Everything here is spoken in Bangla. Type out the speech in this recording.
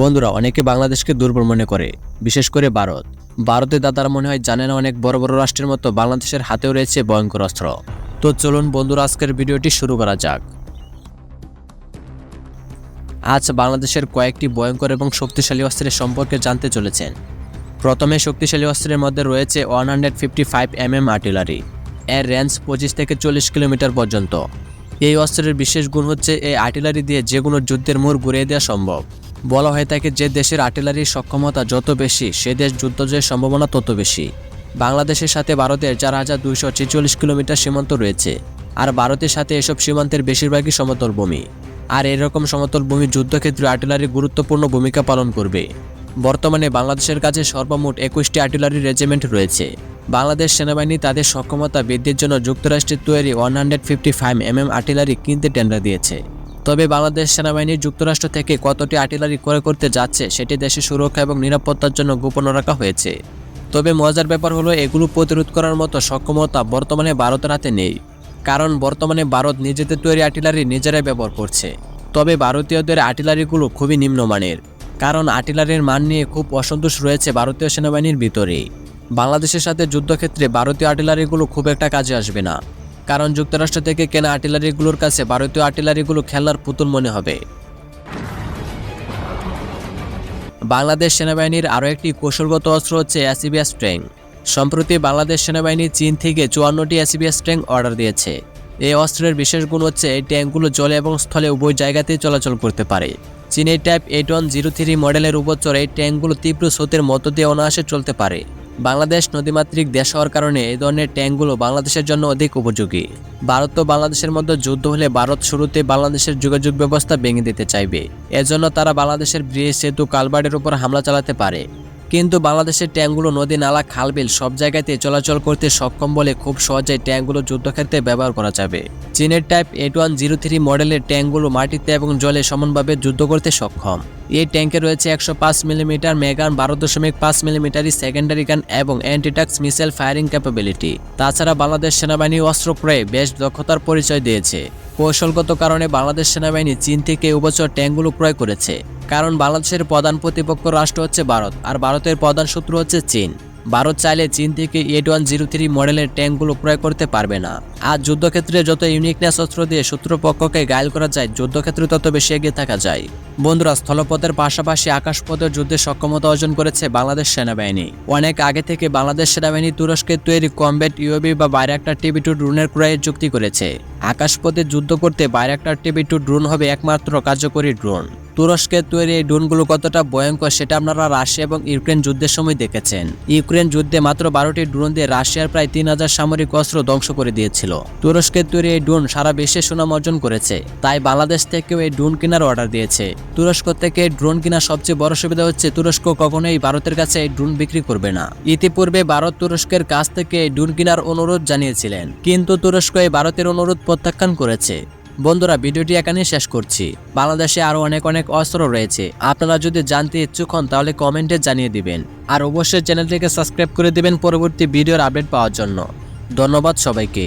বন্ধুরা, অনেকে বাংলাদেশকে দুর্বল মনে করে, বিশেষ করে ভারত। ভারতের দাদারা মনে হয় জানে না অনেক বড় বড় রাষ্ট্রের মতো বাংলাদেশের হাতেও রয়েছে ভয়ঙ্কর অস্ত্র। তো চলুন বন্ধুরা, আজকের ভিডিওটি শুরু করা যাক। আজ বাংলাদেশের কয়েকটি ভয়ঙ্কর এবং শক্তিশালী অস্ত্রের সম্পর্কে জানতে চলেছেন। প্রথমে শক্তিশালী অস্ত্রের মধ্যে রয়েছে one hundred fifty five M M artillery, এর রেঞ্জ পঁচিশ থেকে চল্লিশ কিলোমিটার পর্যন্ত। এই অস্ত্রের বিশেষ গুণ হচ্ছে, এই আর্টিলারি দিয়ে যে কোনো যুদ্ধের মোড় ঘুরিয়ে দেওয়া সম্ভব। বলা হয়ে থাকে যে দেশের আর্টিলারির সক্ষমতা যত বেশি, সে দেশ যুদ্ধ জয়ের সম্ভাবনা তত বেশি। বাংলাদেশের সাথে ভারতের চার হাজার দুইশো ছেচল্লিশ কিলোমিটার সীমান্ত রয়েছে, আর ভারতের সাথে এসব সীমান্তের বেশিরভাগই সমতল ভূমি। আর এরকম সমতল ভূমি যুদ্ধক্ষেত্রে আর্টিলারি গুরুত্বপূর্ণ ভূমিকা পালন করবে। বর্তমানে বাংলাদেশের কাছে সর্বমোট একুশটি আর্টিলারি রেজিমেন্ট রয়েছে। বাংলাদেশ সেনাবাহিনী তাদের সক্ষমতা বৃদ্ধির জন্য যুক্তরাষ্ট্রের তৈরি one hundred fifty five MM artillery কিনতে টেন্ডার দিয়েছে। তবে বাংলাদেশ সেনাবাহিনী যুক্তরাষ্ট্র থেকে কতটি আর্টিলারি ক্রয় করতে যাচ্ছে সেটি দেশের সুরক্ষা এবং নিরাপত্তার জন্য গোপন রাখা হয়েছে। তবে মজার ব্যাপার হলো, এগুলো প্রতিরোধ করার মতো সক্ষমতা বর্তমানে ভারতের হাতে নেই, কারণ বর্তমানে ভারত নিজেদের তৈরি আর্টিলারি নিজেরাই ব্যবহার করছে। তবে ভারতীয়দের আর্টিলারিগুলো খুবই নিম্নমানের, কারণ আর্টিলারির মান নিয়ে খুব অসন্তোষ রয়েছে ভারতীয় সেনাবাহিনীর ভিতরে বাংলাদেশের সাথে যুদ্ধক্ষেত্রে ভারতীয় আর্টিলারিগুলো খুব একটা কাজে আসবে না। কারণ যুক্তরাষ্ট্র থেকে কেনা আর্টিলারিগুলোর কাছে ভারতীয় আর্টিলারিগুলো খেলার পুতুল মনে হবে। বাংলাদেশ সেনাবাহিনীর আরও একটি কৌশলগত অস্ত্র হচ্ছে অ্যাসিবিয়াস ট্যাঙ্ক। সম্প্রতি বাংলাদেশ সেনাবাহিনী চীন থেকে চুয়ান্নটি অ্যাসিবিয়াস ট্যাঙ্ক অর্ডার দিয়েছে। এই অস্ত্রের বিশেষ গুণ হচ্ছে এই ট্যাঙ্কগুলো জলে এবং স্থলে উভয় জায়গাতেই চলাচল করতে পারে। চীনের type eight one zero three মডেলের উপর উপচর এই ট্যাঙ্কগুলো তীব্র স্রোতের মধ্য দিয়ে অনায়াসে চলতে পারে। বাংলাদেশ নদীমাতৃক দেশ হওয়ার কারণে এই ধরনের ট্যাঙ্কগুলো বাংলাদেশের জন্য অধিক উপযোগী। ভারত ও বাংলাদেশের মধ্যে যুদ্ধ হলে ভারত শুরুতে বাংলাদেশের যোগাযোগ ব্যবস্থা ভেঙে দিতে চাইবে। এজন্য তারা বাংলাদেশের ব্রিজ সেতু কালবার্ডের উপর হামলা চালাতে পারে। কিন্তু বাংলাদেশের ট্যাঙ্কগুলো নদী, নালা খালবিল সব জায়গাতে চলাচল করতে সক্ষম বলে খুব সহজেই ট্যাঙ্কগুলো যুদ্ধক্ষেত্রে ব্যবহার করা যাবে। চীনের type eight one zero three মডেলের ট্যাঙ্কগুলো মাটিতে এবং জলে সমানভাবে যুদ্ধ করতে সক্ষম। এই ট্যাঙ্কে রয়েছে একশো পাঁচ মিলিমিটার মেগান, বারো দশমিক পাঁচ মিলিমিটারই সেকেন্ডারি গান এবং অ্যান্টিটাক্স মিসাইল ফায়ারিং ক্যাপাবিলিটি তাছাড়া বাংলাদেশ সেনাবাহিনী অস্ত্র ক্রয়ে বেশ দক্ষতার পরিচয় দিয়েছে। কৌশলগত কারণে বাংলাদেশ সেনাবাহিনী চীন থেকে এবছর ট্যাঙ্কগুলো ক্রয় করেছে। কারণ বাংলাদেশের প্রধান প্রতিপক্ষ রাষ্ট্র হচ্ছে ভারত, আর ভারতের প্রধান শত্রু হচ্ছে চীন। ভারত চাইলে চীন থেকে এইট ওয়ান জিরো থ্রি মডেলের ট্যাঙ্কগুলো ক্রয় করতে পারবে না। আর যুদ্ধক্ষেত্রে যত ইউনিকনেস অস্ত্র দিয়ে শত্রুপক্ষকে গায়েল করা যায়, যুদ্ধক্ষেত্রে তত বেশি এগিয়ে থাকা যায়। বন্ধুরা, স্থলপথের পাশাপাশি আকাশপথের যুদ্ধে সক্ষমতা অর্জন করেছে বাংলাদেশ সেনাবাহিনী। অনেক আগে থেকে বাংলাদেশ সেনাবাহিনী তুরস্কের তৈরি কমব্যাট ইউবি বা বাইরাক্টার টিভি টু ড্রোনের ক্রয়ের চুক্তি করেছে। আকাশপথে যুদ্ধ করতে বাইরাক্টার টিভি টু ড্রোন হবে একমাত্র কার্যকরী ড্রোন। তুরস্কের তৈরি এই ড্রোনগুলো কতটা ভয়ঙ্কর সেটা আপনারা রাশিয়া এবং ইউক্রেন যুদ্ধের সময় দেখেছেন। ইউক্রেন যুদ্ধে মাত্র বারোটি ড্রোন দিয়ে রাশিয়ার প্রায় তিন হাজার সামরিক অস্ত্র ধ্বংস করে দিয়েছিল। তুরস্কের তৈরি এই ড্রোন সারা বিশ্বে সুনাম অর্জন করেছে, তাই বাংলাদেশ থেকেও এই ড্রোন কেনার অর্ডার দিয়েছে। তুরস্ক থেকে ড্রোন কেনার সবচেয়ে বড় সুবিধা হচ্ছে তুরস্ক কখনোই ভারতের কাছে এই ড্রোন বিক্রি করবে না। ইতিপূর্বে ভারত তুরস্কের কাছ থেকে এই ড্রোন কেনার অনুরোধ জানিয়েছিলেন, কিন্তু তুরস্ক এই ভারতের অনুরোধ প্রত্যাখ্যান করেছে। বন্ধুরা, ভিডিওটি এখানে শেষ করছি। বাংলাদেশে আরও অনেক অনেক অস্ত্র রয়েছে। আপনারা যদি জানতে ইচ্ছুক হন, তাহলে কমেন্টে জানিয়ে দিবেন। আর অবশ্যই চ্যানেলটিকে সাবস্ক্রাইব করে দিবেন পরবর্তী ভিডিওর আপডেট পাওয়ার জন্য। ধন্যবাদ সবাইকে।